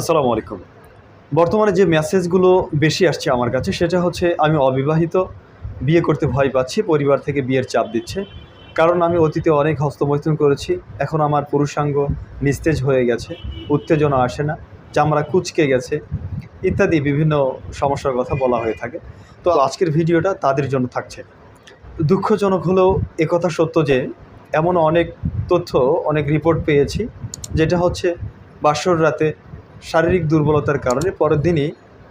আসসালামু আলাইকুম। বর্তমানে যে মেসেজগুলো বেশি আসছে আমার কাছে, সেটা হচ্ছে আমি অবিবাহিত, বিয়ে করতে ভয় পাচ্ছি, পরিবার থেকে বিয়ের চাপ দিচ্ছে। কারণ আমি অতীতে অনেক হস্তমৈথুন করেছি, এখন আমার পুরুষাঙ্গ নিস্তেজ হয়ে গেছে, উত্তেজনা আসে না, চামড়া কুচকে গেছে, ইত্যাদি বিভিন্ন সমস্যার কথা বলা হয়ে থাকে। তো আজকের ভিডিওটা তাদের জন্য থাকছে। দুঃখজনক হলেও একথা সত্য যে, এমন অনেক তথ্য, অনেক রিপোর্ট পেয়েছি, যেটা হচ্ছে বাসর রাতে শারীরিক দুর্বলতার কারণে পরের দিনই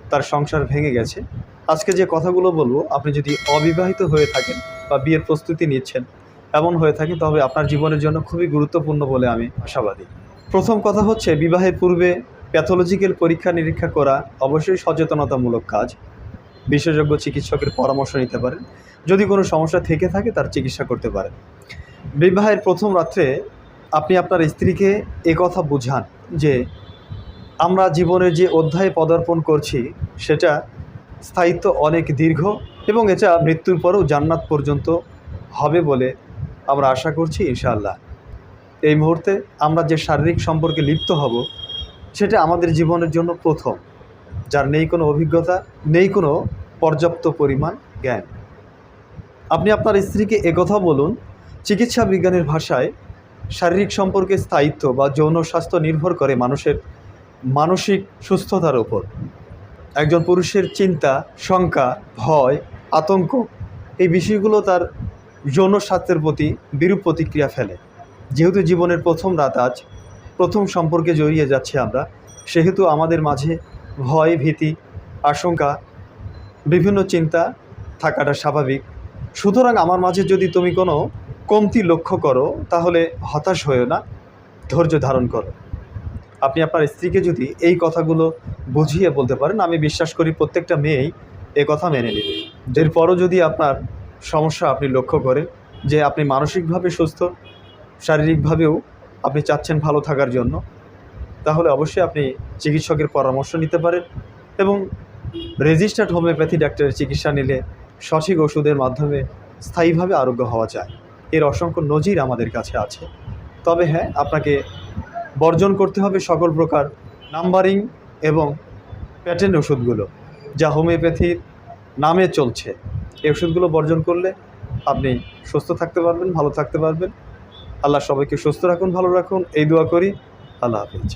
তার সংসার ভেঙে গেছে। আজকে যে কথাগুলো বলব, আপনি যদি অবিবাহিত হয়ে থাকেন বা বিয়ের প্রস্তুতি নিচ্ছেন, এমন হয়ে থাকে তবে আপনার জীবনের জন্য খুবই গুরুত্বপূর্ণ বলে আমি আশাবাদী। প্রথম কথা হচ্ছে, বিবাহের পূর্বে প্যাথোলজিক্যাল পরীক্ষা নিরীক্ষা করা অবশ্যই সচেতনতামূলক কাজ। বিশেষজ্ঞ চিকিৎসকের পরামর্শ নিতে পারেন। যদি কোনো সমস্যা থেকে থাকে, তার চিকিৎসা করতে পারেন। বিবাহের প্রথম রাত্রে আপনি আপনার স্ত্রীকে কথা বুঝান যে আমরা জীবনের যে অধ্যায়ে পদার্পণ করছি, সেটা স্থায়িত্ব অনেক দীর্ঘ এবং এটা মৃত্যুর পরেও জান্নাত পর্যন্ত হবে বলে আমরা আশা করছি, ইনশাআল্লাহ। এই মুহূর্তে আমরা যে শারীরিক সম্পর্কে লিপ্ত হব, সেটা আমাদের জীবনের জন্য প্রথম, যার নেই কোনো অভিজ্ঞতা, নেই কোনো পর্যাপ্ত পরিমাণ জ্ঞান। আপনি আপনার স্ত্রীকে একথা বলুন, চিকিৎসা বিজ্ঞানের ভাষায় শারীরিক সম্পর্কে স্থায়িত্ব বা যৌন স্বাস্থ্য নির্ভর করে মানুষের মানসিক সুস্থতার ওপর একজন পুরুষের চিন্তা, শঙ্কা, ভয়, আতঙ্ক, এই বিষয়গুলো তার যৌন স্বাস্থ্যের প্রতি বিরূপ প্রতিক্রিয়া ফেলে। যেহেতু জীবনের প্রথম রাত আজ, প্রথম সম্পর্কে জড়িয়ে যাচ্ছে আমরা, সেহেতু আমাদের মাঝে ভয়, ভীতি, আশঙ্কা, বিভিন্ন চিন্তা থাকাটা স্বাভাবিক। সুতরাং আমার মাঝে যদি তুমি কোনো কমতি লক্ষ্য করো, তাহলে হতাশ হয়েও না, ধৈর্য ধারণ করো। আপনি আপনার স্ত্রীকে যদি এই কথাগুলো বুঝিয়ে বলতে পারেন, আমি বিশ্বাস করি প্রত্যেকটা মেয়েই এ কথা মেনে নেবে। এরপরও যদি আপনার সমস্যা আপনি লক্ষ্য করেন যে আপনি মানসিকভাবে সুস্থ, শারীরিকভাবেও আপনি চাচ্ছেন ভালো থাকার জন্য, তাহলে অবশ্যই আপনি চিকিৎসকের পরামর্শ নিতে পারেন এবং রেজিস্টার্ড হোমিওপ্যাথি ডাক্তারের চিকিৎসা নিলে সঠিক ওষুধের মাধ্যমে স্থায়ীভাবে আরোগ্য হওয়া যায়। এর অসংখ্য নজির আমাদের কাছে আছে। তবে হ্যাঁ আপনাকে বর্জন করতে হবে সকল প্রকার নাম্বারিং এবং প্যাটার্ন ওষুধগুলো, যা হোমিওপ্যাথির নামে চলছে। এই ওষুধগুলো বর্জন করলে আপনি সুস্থ থাকতে পারবেন, ভালো থাকতে পারবেন। আল্লাহ সবাইকে সুস্থ রাখুন, ভালো রাখুন। এই দোয়া করি। আল্লাহ হাফিজ।